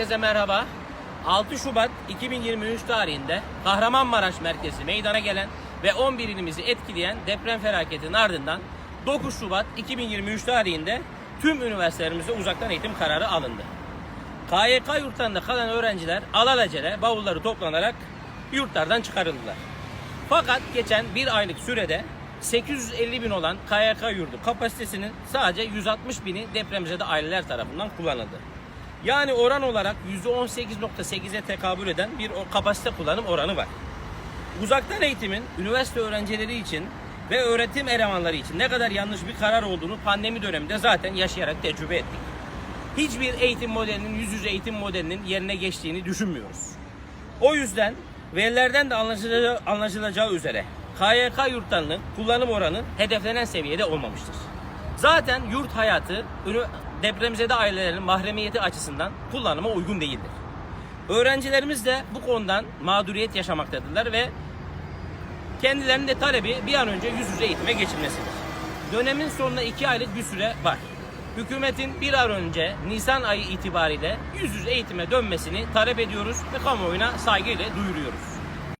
Herkese merhaba. 6 Şubat 2023 tarihinde Kahramanmaraş merkezi meydana gelen ve 11 ilimizi etkileyen deprem felaketinin ardından 9 Şubat 2023 tarihinde tüm üniversitelerimize uzaktan eğitim kararı alındı. KYK yurtlarında kalan öğrenciler alelacele bavulları toplanarak yurtlardan çıkarıldılar. Fakat geçen bir aylık sürede 850 bin olan KYK yurdu kapasitesinin sadece 160 bini depremzede aileler tarafından kullanıldı. Yani oran olarak %18.8'e tekabül eden bir kapasite kullanım oranı var. Uzaktan eğitimin üniversite öğrencileri için ve öğretim elemanları için ne kadar yanlış bir karar olduğunu pandemi döneminde zaten yaşayarak tecrübe ettik. Hiçbir eğitim modelinin yüz yüze eğitim modelinin yerine geçtiğini düşünmüyoruz. O yüzden verilerden de anlaşılacağı, anlaşılacağı üzere KYK yurtlarının kullanım oranı hedeflenen seviyede olmamıştır. Zaten yurt hayatı depremzede ailelerin mahremiyeti açısından kullanıma uygun değildir. Öğrencilerimiz de bu konudan mağduriyet yaşamaktadırlar ve kendilerinin de talebi bir an önce yüz yüze eğitime geçilmesidir. Dönemin sonuna iki aylık bir süre var. Hükümetin bir an önce Nisan ayı itibariyle yüz yüze eğitime dönmesini talep ediyoruz ve kamuoyuna saygıyla duyuruyoruz.